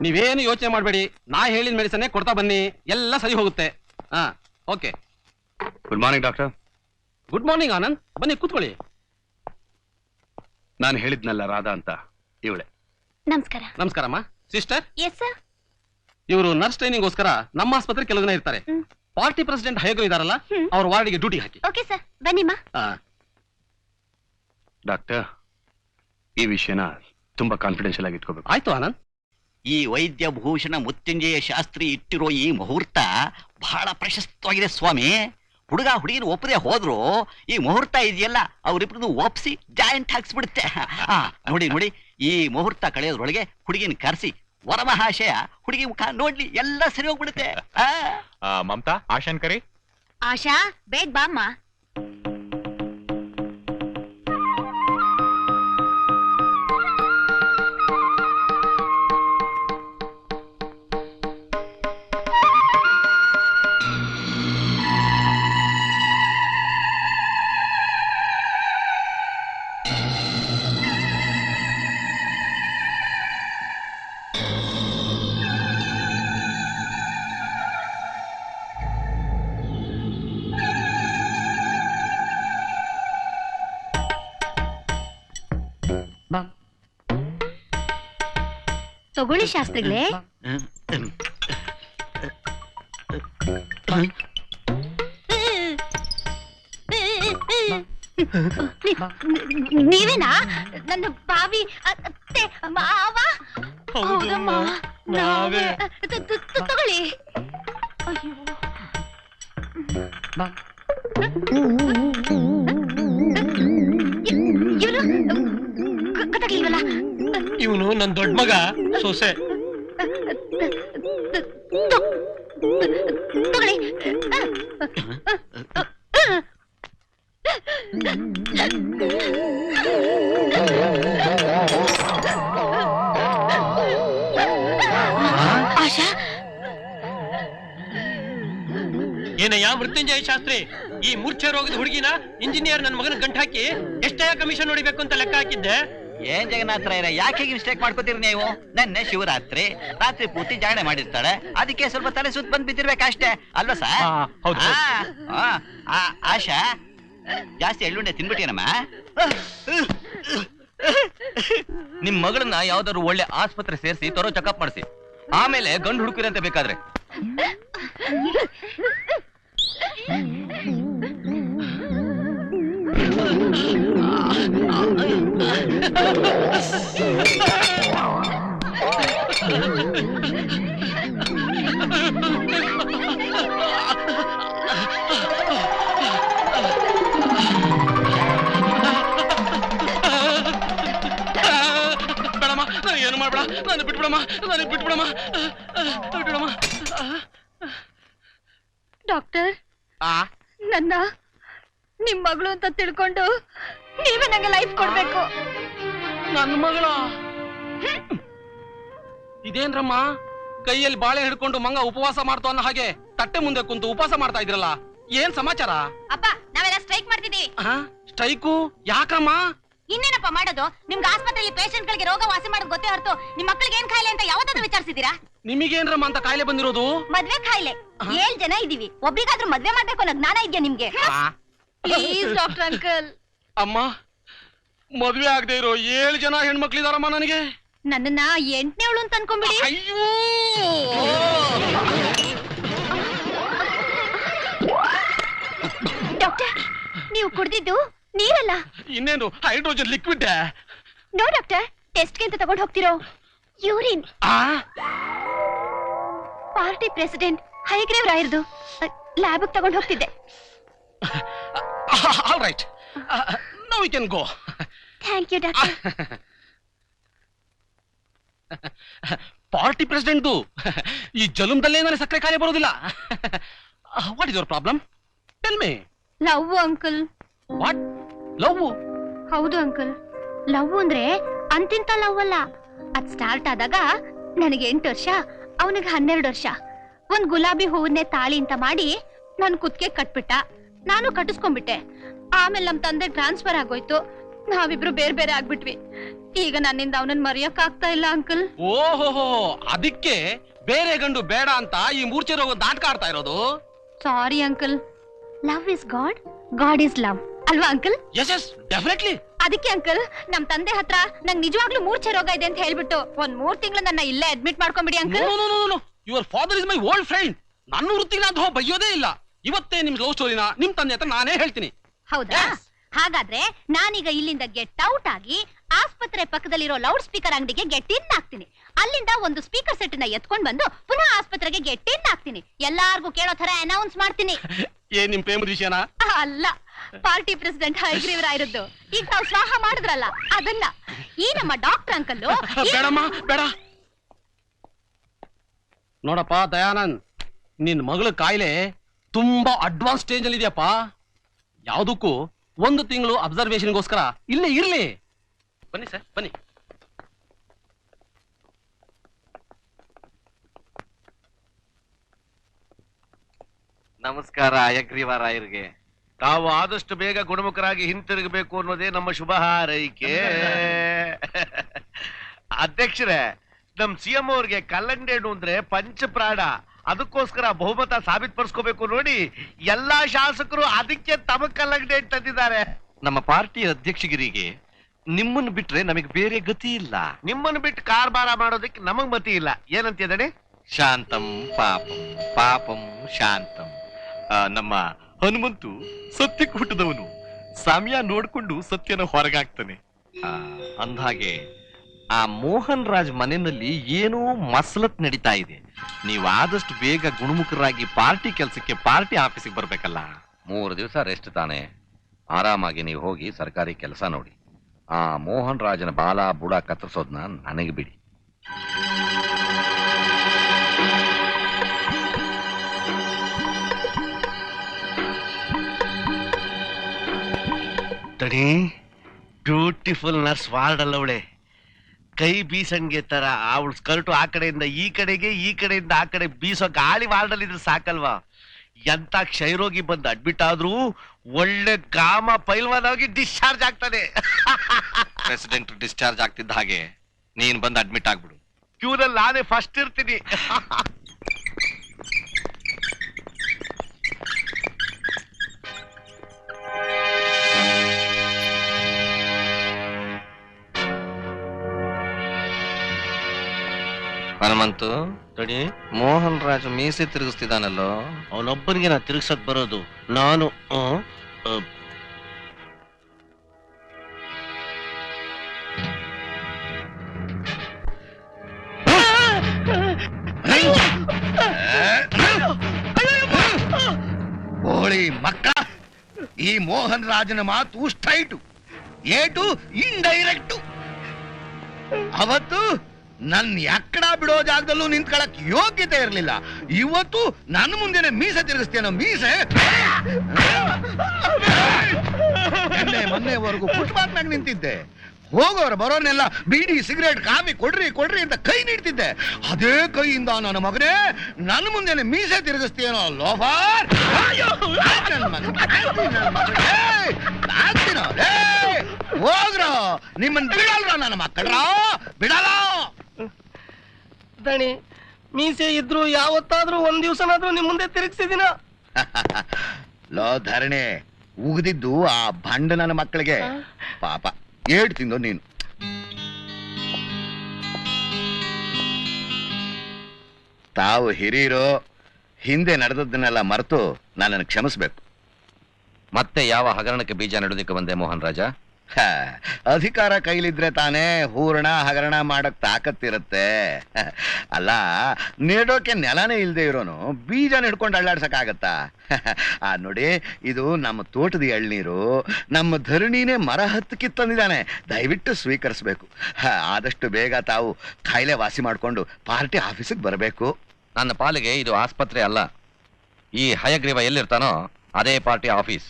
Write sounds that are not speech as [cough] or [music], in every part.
ನೀವೇನು ಯೋಚನೆ ಮಾಡಬೇಡಿ. ನಾ ಹೇಳಿದ ಮೆಡಿಸನ್ನೇ ಕೊಡ್ತಾ ಬನ್ನಿ. ಎಲ್ಲ ಸರಿ ಹೋಗುತ್ತೆ. ಹಾ okay. Good morning doctor good morning Anand. ಬನ್ನಿ ಕೂತ್ಕೊಳ್ಳಿ. ನಾನು ಹೇಳಿದ್ನಲ್ಲ ರಾಧಾ ಅಂತ ಇವಳೆ. ನಮಸ್ಕಾರ. ನಮಸ್ಕಾರಮ್ಮ ಸಿಸ್ಟರ್? ಎಸ್ ಸರ್ ಇವರು ನರ್ಸ್ ಟ್ರೈನಿಂಗ್ಗೋಸ್ಕರ ನಮ್ಮ ಆಸ್ಪತ್ರೆ ಕೆಲವು ದಿನ ಇರ್ತಾರೆ. ಹ್ಮ್. ಪಾರ್ಟಿ ಪ್ರೆಸಿಡೆಂಟ್ ಹೈಗೋ ಇದಾರಲ್ಲ ಹ್ಮ್. ಅವ್ರ ವಾರ್ಡಿಗೆ ಡ್ಯೂಟಿ ಹಾಕಿ. ಓಕೆ ಸರ್ ಬನ್ನಿಮ್ಮ ಹಾ. ಡಾಕ್ಟರ್ ಈ ವಿಷಯನ ತುಂಬಾ ಕಾನ್ಫಿಡೆನ್ಷಿಯಲ್ ಆಗಿ ಇಟ್ಕೋಬೇಕು. ಆಯ್ತು ಆನಂದ್. ಈ ವೈದ್ಯ ಭೂಷಣ ಮೃತ್ಯುಂಜಯ ಶಾಸ್ತ್ರಿ ಇಟ್ಟಿರೋ ಈ ಮುಹೂರ್ತ ಬಹಳ ಪ್ರಶಸ್ತವಾಗಿದೆ ಸ್ವಾಮಿ. ಹುಡುಗ ಹುಡುಗಿನ ಒಪ್ಪದೆ ಹೋದ್ರು ಈ ಮುಹೂರ್ತ ಇದೆಯಲ್ಲ ಅವ್ರಿಬ್ರದ್ದು ಒಪ್ಸಿ ಜಾಯಿಂಟ್ ಹಾಕ್ಸ್ಬಿಡುತ್ತೆ. ಆ, ನೋಡಿ ನೋಡಿ ಈ ಮುಹೂರ್ತ ಕಳೆಯೋದ್ರೊಳಗೆ ಹುಡುಗಿನ ಕರೆಸಿ ವರಮಹಾಶಯ ಹುಡುಗಿ ಮುಖ ನೋಡ್ಲಿ ಎಲ್ಲ ಸರಿ ಹೋಗ್ಬಿಡುತ್ತೆ. ಆ ಆ, ಮಮತಾ ಆಶಾನ್ ಕರಿ. ಆಶಾ ಬೇಗ ಬಾಮ್ಮ. ತಗೊಳ್ಳಿ ಶಾಸ್ತ್ರಿಗಳೇ. ನೀವೇನಾ? ನನ್ನ ಬಾವಿ ಅತ್ತೆ ಮಾವ? ಹೌದಮ್ಮ ನಾವೇ. ತಗೊಳ್ಳಿ. ಅಯ್ಯೋ. ಇವನು ನನ್ನ ದೊಡ್ಡ ಮಗ ಸೊಸೆ. ಆಶಾ? ಏನಯ್ಯ ಮೃತ್ಯುಂಜಯ ಶಾಸ್ತ್ರಿ? ಈ ಮೂರ್ಛೆ ರೋಗದ ಹುಡುಗಿನ ಇಂಜಿನಿಯರ್ ನನ್ನ ಮಗನ ಗಂಟು ಹಾಕಿ ಎಷ್ಟೇ ಕಮಿಷನ್ ಹೊಡಿಬೇಕು ಅಂತ ಲೆಕ್ಕ ಹಾಕಿದ್ದೆ? ಏನ್ ಜಗನ್ನಾಥ ರಾಯರ ಯಾಕೆ ಮಿಸ್ಟೇಕ್ ಮಾಡ್ಕೋತೀರಿ ನೀವು? ನೆನ್ನೆ ಶಿವರಾತ್ರಿ ರಾತ್ರಿ ಪೂರ್ತಿ ಜಾಗರಣೆ ಮಾಡಿರ್ತಾಳೆ. ಅದಕ್ಕೆ ಸ್ವಲ್ಪ ತಲೆ ಸುತ್ತ ಬಂದ್ ಬಿದ್ದಿರ್ಬೇಕಷ್ಟೇ. ಅಲ್ವಾ ಸರ್? ಆಶಾ ಜಾಸ್ತಿ ಎಳ್ಳುಂಡೆ ತಿನ್ಬಿಟ್ಟಿರಮ್ಮ ನಿಮ್ ಮಗಳನ್ನ ಯಾವ್ದಾದ್ರು ಒಳ್ಳೆ ಆಸ್ಪತ್ರೆ ಸೇರಿಸಿ ತರೋ ಚೆಕಪ್ ಮಾಡಿಸಿ. ಆಮೇಲೆ ಗಂಡು ಹುಡುಕಿರಂತೆ ಬೇಕಾದ್ರೆ. ನಾನು ಏನು ಮಾಡ್ಬೇಡ ನಾನು ಬಿಟ್ಬಿಡಮ್ಮ ನನಗೆ ಬಿಟ್ಬಿಡಮ್ಮ ಬಿಟ್ಬಿಡಮ್ಮ ಡಾಕ್ಟರ್ ಆ ನನ್ನ ನಿಮ್ ಮಗಳು ಅಂತ ತಿಳ್ಕೊಂಡು ನೀವೇ ನಂಗೆ ಲೈಫ್ ಕೊಡ್ಬೇಕು. ನನ್ನ ಮಗಳ? ಇದೇನ್ರಮ್ಮ? ಕೈಯಲ್ಲಿ ಬಾಳೆ ಹಿಡ್ಕೊಂಡು ಮಂಗ ಉಪವಾಸ ಮಾಡ್ತು ಅನ್ನೋ ಹಾಗೆ ತಟ್ಟೆ ಮುಂದೆ ಕುಂತು ಉಪವಾಸ ಮಾಡ್ತಾ ಇದ್ರಲ್ಲ? ಏನ್ ಸಮಾಚಾರ? ಅಪ್ಪ ನಾವೆಲ್ಲ ಸ್ಟ್ರೈಕ್ ಮಾಡ್ತಿದೀವಿ. ಸ್ಟ್ರೈಕು? ಯಾಕಮ್ಮ ಇನ್ನೇನಪ್ಪ ಮಾಡೋದು? ನಿಮ್ಗೆ ಆಸ್ಪತ್ರೆಯಲ್ಲಿ ಪೇಷಂಟ್ ಗಳಿಗೆ ರೋಗ ವಾಸಿ ಮಾಡೋದು ಗೊತ್ತೇ ಹೊರತು ನಿಮ್ ಮಕ್ಕಳಿಗೆ ಏನ್ ಕಾಯಿಲೆ ಅಂತ ಯಾವತ್ತಾದ್ರೂ ವಿಚಾರಿಸಿದೀರಾ ನಿಮಗೇನ್ರಮ್ಮ ಅಂತ ಕಾಯಿಲೆ ಬಂದಿರೋದು? ಮದ್ವೆ ಕಾಯಿಲೆ ಏಳ್ ಜನ ಇದೀವಿ. ಒಬ್ರಿಗಾದ್ರೂ ಮದ್ವೆ ಮಾಡ್ಬೇಕು ಅನ್ನೋ ಜ್ಞಾನ ಇದೆಯಾ ನಿಮ್ಗೆ? ಪ್ಲೀಸ್ ಡಾಕ್ಟರ್ ಅಂಕಲ್ ಅಮ್ಮ ಮದುವೆ ಆಗದೆ ಇರೋ ಏಳು ಜನ ಹೆಣ್ಮಕ್ಳಿದಾರಮ್ಮ ನನಗೆ? ನನ್ನನ್ನ ಎಂಟನೇವಳು ಅಂತ ಅನ್ಕೊಂಬಿಡಿ. ಅಯ್ಯೋ! ಡಾಕ್ಟರ್ ನೀವು ಕುಡ್ದಿದ್ದು ನೀರಲ್ಲ? ಇನ್ನೇನು ಹೈಡ್ರೋಜನ್ ಲಿಕ್ವಿಡ್ ನೋ ಡಾಕ್ಟರ್ ಟೆಸ್ಟ್ಗೆ ಅಂತ ತಗೊಂಡು ಹೋಗ್ತಿರೋ. ಯೂರಿನ್ ಆ? ಪಾರ್ಟಿ ಪ್ರೆಸಿಡೆಂಟ್ ಹೈಗ್ರೇವ್ ರಾಯರ್ದು ಲ್ಯಾಬ್ ತಗೊಂಡ್ ಹೋಗ್ತಿದ್ದೆ. [laughs] All right now we can go thank you doctor party president ಈ ಜಲುಮ್ದಲ್ಲೇ ನನಗೆ ಸಕ್ಕರೆ ಕಾರ್ಯ ಬರೋದಿಲ್ಲ. What is your problem tell me love uncle. What love ಹೌದು ಅಂಕಲ್. ಲವ್ ಅಂದ್ರೆ ಅಂತಿಂತ ಲವ್ ಅಲ್ಲ. ಅದ್ ಸ್ಟಾರ್ಟ್ ಆದಾಗ ನನಗೆ ಎಂಟು ವರ್ಷ ಅವನಿಗೆ ಹನ್ನೆರಡು ವರ್ಷ. ಒಂದ್ ಗುಲಾಬಿ ಹೂವನ್ನೇ ತಾಳಿ ಅಂತ ಮಾಡಿ ನನ್ ಕುತ್ತಿಗೆ ಕಟ್ಬಿಟ್ಟ. ನಾನು ಕಟ್ಟಿಸ್ಕೊಂಡ್ಬಿಟ್ಟೆ. ಆಮೇಲೆ ನಮ್ ತಂದೆ ಟ್ರಾನ್ಸ್ಫರ್ ಆಗೋಯ್ತು. ನಾವಿಬ್ರು ಬೇರೆ ಬೇರೆ ಆಗ್ಬಿಟ್ವಿ. ಈಗ ನನ್ನಿಂದ ಅವನನ್ನ ಮರೆಯಕ್ ಆಗ್ತಾ ಇಲ್ಲ ಅಂಕಲ್. ಓಹೋ ಅದಕ್ಕೆ ಬೇರೆ ಗಂಡು ಬೇಡ ಅಂತ ಈ ಮೂರ್ಛೆ ರೋಗ ನಾಟಕ ಆಡ್ತಾ ಇರೋದು? Sorry uncle. Love is god god is love ಅಲ್ವಾ ಅಂಕಲ್? ಎಸ್ ಎಸ್ ಡೆಫಿನೆಟ್ಲಿ ಅದಕ್ಕೆ ಅಂಕಲ್ ನಮ್ ತಂದೆ ಹತ್ರ ನಂಗ್ ನಿಜವಾಗ್ಲೂ ಮೂರ್ಛೆ ರೋಗ ಇದೆ ಅಂತ ಹೇಳ್ಬಿಟ್ಟು ಒಂದ್ ಮೂರ್ ತಿಂಗಳು ನನ್ನ ಇಲ್ಲೇ admit ಮಾಡ್ಕೊಂಡ್ಬಿಡಿ uncle. Your father is my old friend ನನ್ನ ವೃತ್ತಿಗೆ ಅಂತ ಬೈಯೋದೇ ಇಲ್ಲ. ಇವತ್ತೇ ನಿಮ್ ಲವ್ ಸ್ಟೋರಿನ ನಿಮ್ ತಂದೆ ಹತ್ರ ನಾನೇ ಹೇಳ್ತೀನಿ. ಹೌದಾ? Yes. ಹಾಗಾದ್ರೆ ನಾನೀಗ ಇಲ್ಲಿಂದ ಗೆಟ್ ಔಟ್ ಆಗಿ ಆಸ್ಪತ್ರೆ ಪಕ್ಕದಲ್ಲಿರೋ ಲೌಡ್ ಸ್ಪೀಕರ್ ಅಂಗಡಿಗೆ ಗೆಟ್ ಇನ್ ಹಾಕ್ತೀನಿ ಅಲ್ಲಿಂದ ಒಂದು ಸ್ಪೀಕರ್ ಸೆಟ್ನ ಎತ್ಕೊಂಡ್ ಬಂದು ಪುನಃ ಆಸ್ಪತ್ರೆಗೆ ಗೆಟ್ ಇನ್ ಹಾಕ್ತೀನಿ ಎಲ್ಲಾರ್ಗೂ ಕೇಳೋ ತರ ಅನೌನ್ಸ್ ಮಾಡ್ತೀನಿ. [laughs] ಏನ್ ನಿಮ್ ಪ್ರೇಮದ ವಿಷಯನ? ಅಲ್ಲ ಪಾರ್ಟಿ ಪ್ರೆಸಿಡೆಂಟ್ ಹೈಗ್ರೀವರಾಗಿರೋದು ಈಗ ತಾವು ಸ್ವಾಹ ಮಾಡಿದ್ರಲ್ಲ ಅದನ್ನ. ಈ ನಮ್ಮ ಡಾಕ್ಟರ್ ಅಂಕಲ್ಲು [laughs] ಬೇಡಮ್ಮ ಬೇಡ. ನೋಡಪ್ಪ ದಯಾನಂದ್ ನಿನ್ ಮಗಳ ಕಾಯಿಲೆ ತುಂಬಾ ಅಡ್ವಾನ್ಸ್ ಸ್ಟೇಜ್ ಅಲ್ಲಿ ಇದೆಯಪ್ಪ. ಯಾವುದಕ್ಕೂ ಒಂದು ತಿಂಗಳು ಅಬ್ಸರ್ವೇಷನ್ಗೋಸ್ಕರ ಇಲ್ಲೇ ಇರ್ಲಿ. ಬನ್ನಿ ಸರ್ ಬನ್ನಿ. ನಮಸ್ಕಾರ ಅಯಗ್ರೀವರಾಯರಿಗೆ ತಾವು ಆದಷ್ಟು ಬೇಗ ಗುಣಮುಖರಾಗಿ ಹಿಂತಿರುಗಬೇಕು ಅನ್ನೋದೇ ನಮ್ಮ ಶುಭ ಹಾರೈಕೆ. [laughs] ಅಧ್ಯಕ್ಷರೇ ನಮ್ ಸಿಎಂ ಅವ್ರಿಗೆ ಕಲ್ಲಂಡೇಡು ಅಂದ್ರೆ ಪಂಚಪ್ರಾಣ. ಅದಕ್ಕೋಸ್ಕರ ಬಹುಮತ ಸಾಬೀತುಪಡಿಸ್ಕೋಬೇಕು ನೋಡಿ ಎಲ್ಲಾ ಶಾಸಕರು ಅದಕ್ಕೆ ತಮ್ಮ ಕಲ್ಲಂಗಡಿ ತಂದಿದ್ದಾರೆ. ನಮ್ಮ ಪಾರ್ಟಿ ಅಧ್ಯಕ್ಷಗಿರಿಗೆ ನಿಮ್ಮನ್ನು ಬಿಟ್ರೆ ನಮಗೆ ಬೇರೆ ಗತಿ ಇಲ್ಲ. ನಿಮ್ಮನ್ನು ಬಿಟ್ಟು ಕಾರ್ಬಾರ ಮಾಡೋದಕ್ಕೆ ನಮಗ್ ಮತಿ ಇಲ್ಲ. ಏನಂತಿದ್ದಾನೆ ಶಾಂತಂ ಪಾಪಂ ಪಾಪಂ ಶಾಂತಂ. ಆ, ನಮ್ಮ ಹನುಮಂತು ಸತ್ಯಕ್ಕೆ ಹುಟ್ಟಿದವನು. ಸಾಮ್ಯ ನೋಡ್ಕೊಂಡು ಸತ್ಯನ ಹೊರಗಾಗ್ತಾನೆ. ಆ, ಅಂದ್ಹಾಗೆ ಆ ಮೋಹನ್ ರಾಜ್ ಮನೆಯಲ್ಲಿ ಏನೋ ಮಸಲತ್ ನಡೀತಾ ಇದೆ. ನೀವು ಆದಷ್ಟು ಬೇಗ ಗುಣಮುಖರಾಗಿ ಪಾರ್ಟಿ ಕೆಲಸಕ್ಕೆ ಪಾರ್ಟಿ ಆಫೀಸಿಗೆ ಬರ್ಬೇಕಲ್ಲ. ಮೂರು ದಿವಸ ರೆಸ್ಟ್ ತಾನೆ. ಆರಾಮಾಗಿ ನೀವು ಹೋಗಿ ಸರ್ಕಾರಿ ಕೆಲಸ ನೋಡಿ. ಆ ಮೋಹನ್ ರಾಜನ ಬಾಲ ಬುಡ ಕತ್ತರಿಸೋದನ್ನ ನನಗೆ ಬಿಡಿ. ತಡಿ. ಬ್ಯೂಟಿಫುಲ್ ನರ್ಸ್ ವಾರ್ಡ್ ಅಲ್ಲವಳೆ ಕೈ ಬೀಸಂಗೆ ತರ ಅವಳ ಸ್ಕರ್ಟು ಆ ಕಡೆಯಿಂದ ಈ ಕಡೆಗೆ ಈ ಕಡೆಯಿಂದ ಆ ಕಡೆ ಬೀಸೋ ಗಾಳಿ ವಾರ್ಡ್ ಅಲ್ಲಿ ಇದ್ರೆ ಸಾಕಲ್ವಾ? ಎಂತ ಕ್ಷಯರೋಗಿ ಬಂದು ಅಡ್ಮಿಟ್ ಆದ್ರೂ ಒಳ್ಳೆ ಗಾಮ ಪೈಲ್ವಾನಾಗಿ ಡಿಸ್ಚಾರ್ಜ್ ಆಗ್ತದೆ. [laughs] ಪ್ರೆಸಿಡೆಂಟ್ ಡಿಸ್ಚಾರ್ಜ್ ಆಗ್ತಿದ್ದ ಹಾಗೆ ನೀನ್ ಬಂದು ಅಡ್ಮಿಟ್ ಆಗ್ಬಿಡು. ಕ್ಯೂನಲ್ಲಿ ನಾನೇ ಫಸ್ಟ್ ಇರ್ತೀನಿ. [laughs] ಹನುಮಂತು ತಡಿ. ಮೋಹನ್ ರಾಜು ಮೀಸೆ ತಿರುಗಿಸ್ತಿದ್ದಾನಲ್ಲೋ? ಅವನೊಬ್ಬನಿಗೆ ನಾ ತಿರುಗ್ಸಕ್ ಬರೋದು. ನಾನು ಹೋಳಿ ಮಕ್ಕ ಈ ಮೋಹನ್ ರಾಜನ ಮಾತು ಸ್ಟ್ರೈಟು ಏಟು ಇಂಡೈರೆಕ್ಟು ಅವತ್ತು ನನ್ ಎಕ್ಕಡ ಬಿಡೋ ಜಾಗದಲ್ಲೂ ನಿಂತ್ಕೊಳಕ್ ಯೋಗ್ಯತೆ ಇರಲಿಲ್ಲ. ಇವತ್ತು ನನ್ನ ಮುಂದೆನೆ ಮೀಸೆ ತಿರುಗಿಸ್ತೇನೋ ಮೀಸೆ? ನಿನ್ನೆ ಮೊನ್ನೆವರೆಗೂ ಫುಟ್ಪಾತ್ನಾಗ ನಿಂತಿದ್ದೆ. ಹೋಗೋರು ಬರೋರ್ನೆಲ್ಲ ಬೀಡಿ, ಸಿಗರೇಟ್, ಕಾಫಿ ಕೊಡ್ರಿ ಕೊಡ್ರಿ ಅಂತ ಕೈ ನೀಡ್ತಿದ್ದೆ. ಅದೇ ಕೈಯಿಂದ ನನ್ನ ಮಗನೇ ನನ್ನ ಮುಂದೆನೆ ಮೀಸೆ ತಿರುಗಿಸ್ತೇನೋ ಲೋಫಾರ್. ಹೋಗ್ರೋ, ನಿಮ್ಮನ್ ಬಿಡಲ್ರ ನನ್ನ ಮಕ್ಕಳ್ರ? ಬಿಡಲ್ಲ. ದಣಿ ಮೀಸೆ ಇದ್ರು ಯಾವತ್ತಾದ್ರೂ ಒಂದ್ ದಿವ್ಸನಾದ್ರೂ ನಿಮ್ ಮುಂದೆ ತಿರುಗಿಸಿದಿನ. [laughs] ಲೋ ಧರಣಿ ಉಗಿದಿದ್ದು ಆ ಭಂಡ ನನ್ನ ಮಕ್ಕಳಿಗೆ ಪಾಪ. ಏಟ್ ತಿಂದು ನೀನು. ತಾವು ಹಿರಿಯರು ಹಿಂದೆ ನಡೆದದ್ದನ್ನೆಲ್ಲ ಮರೆತು ನನ್ನನ್ನು ಕ್ಷಮಿಸ್ಬೇಕು. ಮತ್ತೆ ಯಾವ ಹಗರಣಕ್ಕೆ ಬೀಜ ನೆಡೋದಿಕ್ಕೆ ಬಂದೆ ಮೋಹನ್ ರಾಜ? ಅಧಿಕಾರ ಕೈಲಿದ್ರೆ ತಾನೇ ಹೂರಣ ಹಗರಣ ಮಾಡಕ್ ತಾಕತ್ತಿರುತ್ತೆ. ಅಲ್ಲ, ನೆಡೋಕೆ ನೆಲನೇ ಇಲ್ಲದೆ ಇರೋನು ಬೀಜ ನೆಡ್ಕೊಂಡು ಅಳ್ಳಾಡ್ಸಕ್ ಆಗತ್ತಾ ಆ ನೋಡಿ, ಇದು ನಮ್ಮ ತೋಟದ ಎಳ್ನೀರು, ನಮ್ಮ ಧರಣಿನೇ ಮರ ಹತ್ತು ತಂದಿದ್ದಾನೆ. ದಯವಿಟ್ಟು ಸ್ವೀಕರಿಸ್ಬೇಕು. ಆದಷ್ಟು ಬೇಗ ತಾವು ಕಾಯಿಲೆ ವಾಸಿ ಮಾಡ್ಕೊಂಡು ಪಾರ್ಟಿ ಆಫೀಸಿಗೆ ಬರಬೇಕು. ನನ್ನ ಪಾಲಿಗೆ ಇದು ಆಸ್ಪತ್ರೆ ಅಲ್ಲ. ಈ ಹಯಗ್ರೀವ ಎಲ್ಲಿರ್ತಾನೋ ಅದೇ ಪಾರ್ಟಿ ಆಫೀಸ್.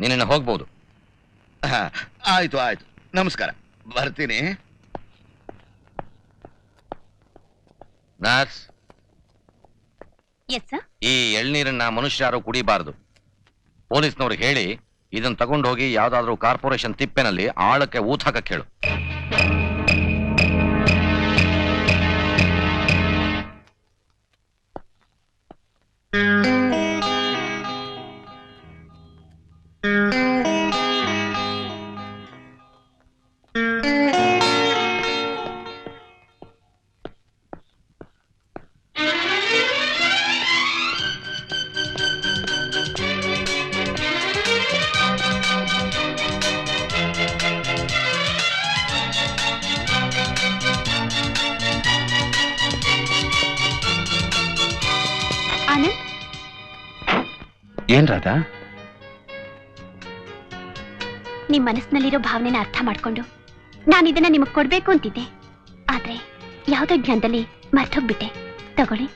ನಿನ್ನ ಹೋಗ್ಬೋದು. ಆಯ್ತು ಆಯ್ತು. ನಮಸ್ಕಾರ. ಬರ್ತೀನಿ. ನರ್ಸ್. ಎಸ್ ಸರ್ ಈ ಎಳ್ನೀರನ್ನ ಮನುಷ್ಯರು ಕುಡಿಬಾರದು. ಪೊಲೀಸ್ನವ್ರಿಗೆ ಹೇಳಿ ಇದನ್ನ ತಗೊಂಡೋಗಿ ಯಾವ್ದಾದ್ರೂ ಕಾರ್ಪೊರೇಷನ್ ತಿಪ್ಪೆನಲ್ಲಿ ಆಳಕ್ಕೆ ಊತ್ ಕೇಳು ಹೇಳು. ಏನ್ ರಾಧಾ? ನಿಮ್ ಮನಸ್ಸಿನಲ್ಲಿರೋ ಭಾವನೆನ ಅರ್ಥ ಮಾಡ್ಕೊಂಡು ನಾನು ಇದನ್ನ ನಿಮಗ್ ಕೊಡ್ಬೇಕು ಅಂತಿದ್ದೆ. ಆದ್ರೆ ಯಾವ್ದೋ ಜ್ಞಾನದಲ್ಲಿ ಮರ್ತೋಗ್ಬಿಟ್ಟೆ. ತಗೊಳ್ಳಿ.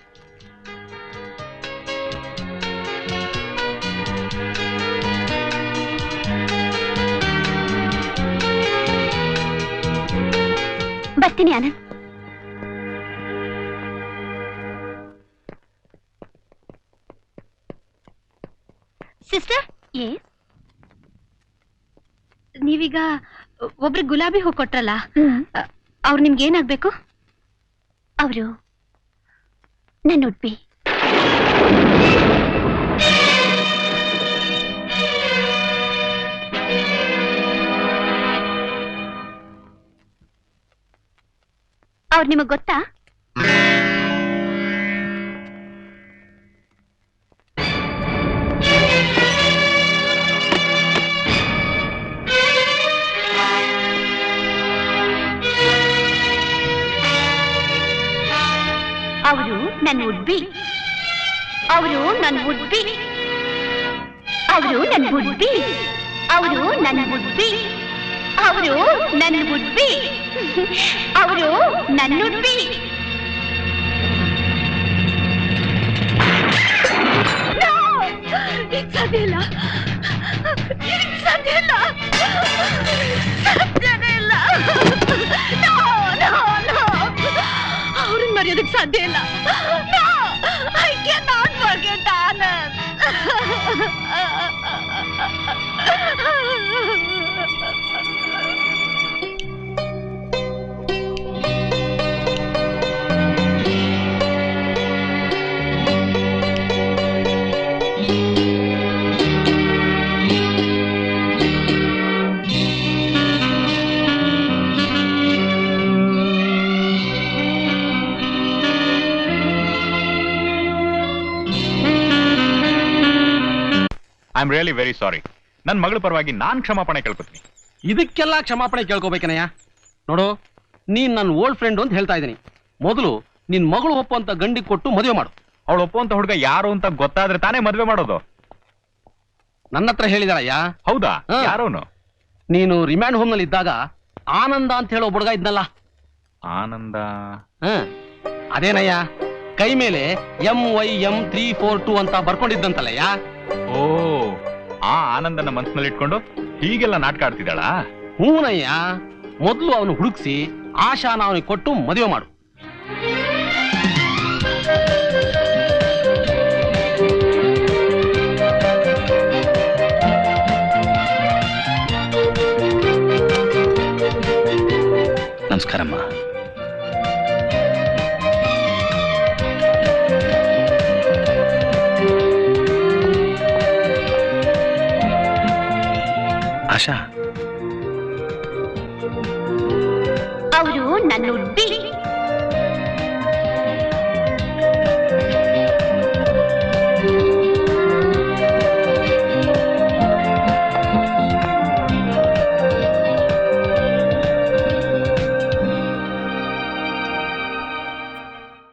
ಬರ್ತೀನಿ ಆನಂದ್ ನೀವೀಗ ಒಬ್ರು ಗುಲಾಬಿ ಹೂ ಕೊಟ್ರಲ್ಲ ಅವ್ರು ನಿಮ್ಗೆ ಏನಾಗ್ಬೇಕು? ಅವರು ನನ್ನ ಉಡ್ಬಿ ಅವ್ರು ನಿಮಗ್ ಗೊತ್ತಾ? ಉಡ್ಬಿ ಅವರು ನನ್ನ ಉಡ್ಬಿ ಅವರು ನನ್ನ ಉಡ್ಬಿ ಅವರು ನನ್ನ ಉಡ್ಬಿ ಅವರು ನನ್ನ ಉಡ್ಬಿ ಅವರು ನನ್ನ would be I am really very sorry ನನ್ನ ಮಗಳ ಪರವಾಗಿ ನಾನ್ ಕ್ಷಮಾಪಣೆ ಕೇಳ್ಕೊತೀನಿ. ಇದಕ್ಕೆಲ್ಲ ಕ್ಷಮಾಪಣೆ ಕೇಳ್ಕೋಬೇಕನಯ್ಯ? ನೋಡು ನೀನ್ ನನ್ನ ಓಲ್ಡ್ ಫ್ರೆಂಡ್ ಅಂತ ಹೇಳ್ತಾ ಇದ್ದೀನಿ. ಮೊದಲು ನಿನ್ ಮಗಳು ಒಪ್ಪುವಂತ ಗಂಡಿ ಕೊಟ್ಟು ಮದುವೆ ಮಾಡು. ಅವಳು ಒಪ್ಪುವಂತ ಹುಡುಗ ಯಾರು ಅಂತ ಗೊತ್ತಾದ್ರೆ ತಾನೇ ಮದುವೆ ಮಾಡೋದು. ನನ್ನ ಹತ್ರ ಹೇಳಿದಾಳಯ್ಯ. ಹೌದಾ? ಹಾ. ಯಾರೋನು? ನೀನು ರಿಮ್ಯಾಂಡ್ ಹೋಮ್ನಲ್ಲಿ ಇದ್ದಾಗ ಆನಂದ ಅಂತ ಹೇಳೋ ಹುಡುಗ ಇದ್ನಲ್ಲ. ಆನಂದ. ಹ. ಅದೇನಯ್ಯ? ಕೈ ಮೇಲೆ M Y M three four two ಅಂತ ಬರ್ಕೊಂಡಿದ್ದಂತಲ್ಲಯ್ಯ. ಓ, ಆ ಆನಂದನ ಮನ್ಸಿನಲ್ಲಿ ಇಟ್ಕೊಂಡು ಹೀಗೆಲ್ಲ ನಾಟಕ ಆಡ್ತಿದ್ದಾಳ? ಹೂನಯ್ಯ, ಮೊದಲು ಅವನು ಹುಡುಕ್ಸಿ, ಆಶಾನ ಅವನಿಗೆ ಕೊಟ್ಟು ಮದುವೆ ಮಾಡು. ಆಶಾ